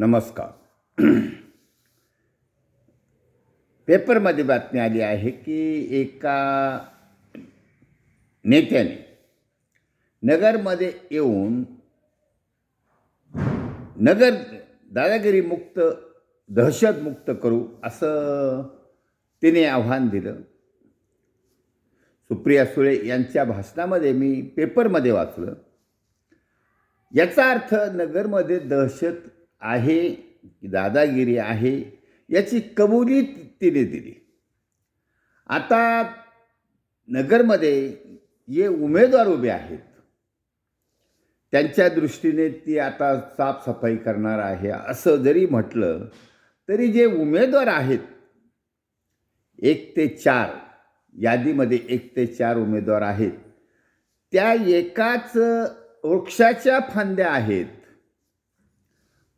नमस्कार. पेपरमध्ये बातमी आली आहे की एका नेत्याने नगरमध्ये येऊन नगर दादागिरी मुक्त दहशतमुक्त करू असं तिने आव्हान दिलं. सुप्रिया सुळे यांच्या भाषणामध्ये मी पेपरमध्ये वाचलं. याचा अर्थ नगरमध्ये दहशत आहे दादागिरी आहे याची कबुली तिने दिली. आता नगरमध्ये जे उमेदवार उभे आहेत त्यांच्या दृष्टीने ती आता साफसफाई करणार आहे असं जरी म्हटलं तरी जे उमेदवार आहेत एक ते चार यादीमध्ये एक ते चार उमेदवार आहेत त्या एकाच वृक्षाच्या फांद्या आहेत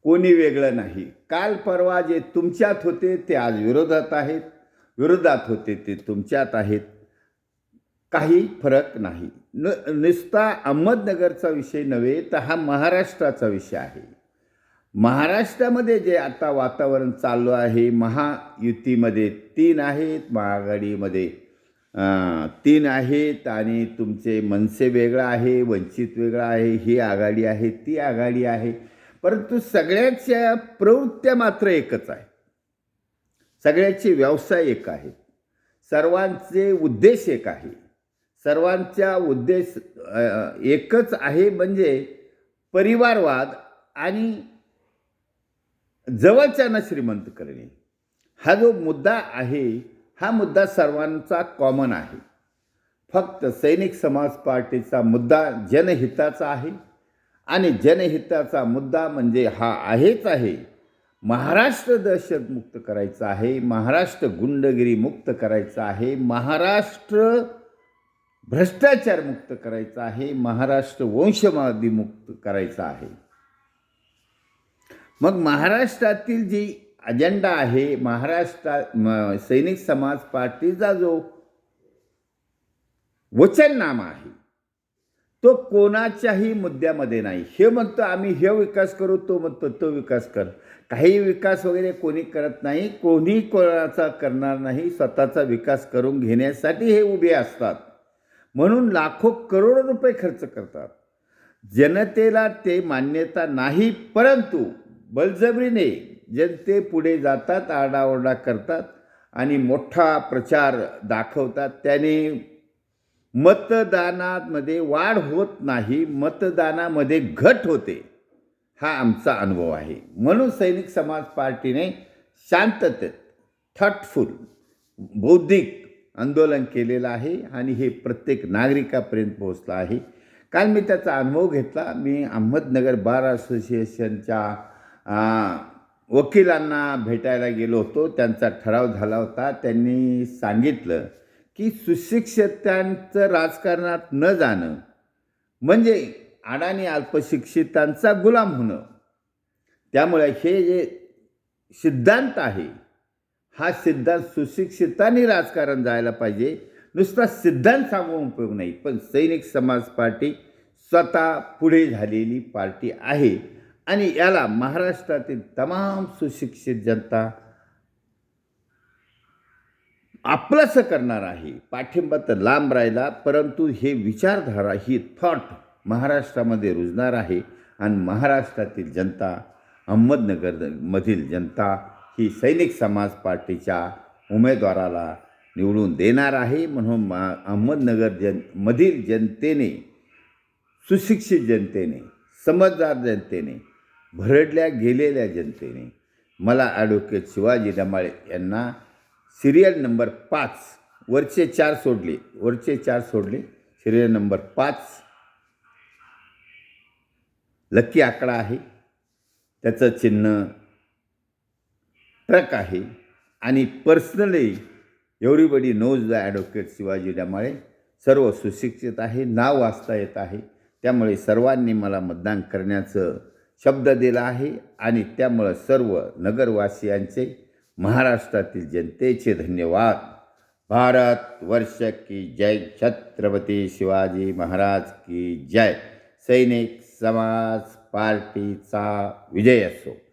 कोणी वेगळं नाही. काल परवा जे तुमच्यात होते ते आज विरोधात आहेत. विरोधात होते ते तुमच्यात आहेत. काही फरक नाही. न नुसता अहमदनगरचा विषय नव्हे तर हा महाराष्ट्राचा विषय आहे. महाराष्ट्रामध्ये जे आता वातावरण चालू आहे महायुतीमध्ये तीन आहेत महाआघाडीमध्ये तीन आहेत आणि तुमचे मनसे वेगळं आहे वंचित वेगळं आहे ही आघाडी आहे ती आघाडी आहे. परंतु सगळ्याच्या प्रवृत्त्या मात्र एकच आहे. सगळ्याचे व्यवसाय एक आहेत सर्वांचे उद्देश एक आहे. सर्वांचा उद्देश एकच आहे म्हणजे परिवारवाद आणि जवळच्यांना श्रीमंत करणे. हा जो मुद्दा आहे हा मुद्दा सर्वांचा कॉमन आहे. फक्त सैनिक समाज पार्टीचा मुद्दा जनहिताचा आहे. आणि जनहिताचा मुद्दा म्हणजे हा आहेच आहे. महाराष्ट्र दहशतमुक्त करायचा आहे महाराष्ट्र गुंडगिरी मुक्त करायचा आहे महाराष्ट्र भ्रष्टाचार मुक्त करायचा आहे महाराष्ट्र वंशवादी मुक्त करायचा आहे. मग महाराष्ट्रातील जी अजेंडा आहे महाराष्ट्रा सैनिक समाज पार्टीचा जो वचननामा आहे तो कोणाच्याही मुद्द्यामध्ये नाही. हे म्हणतो आम्ही हे विकास करू तो म्हणतो तो विकास कर. काही विकास वगैरे कोणी करत नाही कोणी कोणाचा करणार नाही स्वतःचा विकास करून घेण्यासाठी हे उभे असतात. म्हणून लाखो करोडो रुपये खर्च करतात. जनतेला ते मान्यता नाही परंतु बळजबरीने जनते पुढे जातात आरडाओरडा करतात आणि मोठा प्रचार दाखवतात. त्याने मतदानामध्ये वाढ होत नाही मतदानामध्ये घट होते हा आमचा अनुभव आहे. म्हणून सैनिक समाज पार्टीने शांततेत थटफुल बौद्धिक आंदोलन केलेलं आहे आणि हे प्रत्येक नागरिकापर्यंत पोहोचलं आहे. काल मी त्याचा अनुभव घेतला. मी अहमदनगर बार असोसिएशनच्या वकिलांना भेटायला गेलो होतो. त्यांचा ठराव झाला होता. त्यांनी सांगितलं की सुशिक्षितांचं राजकारणात न जाणं म्हणजे अडाणी अल्पशिक्षितांचा गुलाम होणं. त्यामुळे हे जे सिद्धांत आहे हा सिद्धांत सुशिक्षितांनी राजकारण जायला पाहिजे. नुसता सिद्धांत सांगून उपयोग नाही पण सैनिक समाज पार्टी स्वतः पुढे झालेली पार्टी आहे. आणि याला महाराष्ट्रातील तमाम सुशिक्षित जनता आपलंसं करणार आहे. पाठिंबा तर लांब राहिला परंतु हे विचारधारा ही थॉट महाराष्ट्रामध्ये रुजणार आहे आणि महाराष्ट्रातील जनता अहमदनगर मधील जनता ही सैनिक समाज पार्टीच्या उमेदवाराला निवडून देणार आहे. म्हणून मा अहमदनगर जन मधील जनतेने सुशिक्षित जनतेने समजदार जनतेने भरडल्या गेलेल्या जनतेने मला ॲडव्होकेट शिवाजी डमाळे यांना सिरियल नंबर पाच वरचे चार सोडले. वरचे चार सोडले. सिरियल नंबर पाच. लक्की आकडा आहे. त्याचं चिन्ह ट्रक आहे. आणि पर्सनली एवढीबडी नोज द ॲडव्होकेट शिवाजी डमाळे सर्व सुशिक्षित आहे नाव वाचता येत आहे. त्यामुळे सर्वांनी मला मतदान करण्याचं शब्द दिला आहे आणि त्यामुळं सर्व नगरवासियांचे महाराष्ट्रातील जनतेचे धन्यवाद. भारत वर्ष की जय. छत्रपती शिवाजी महाराज की जय. सैनिक समाज पार्टीचा विजय असो.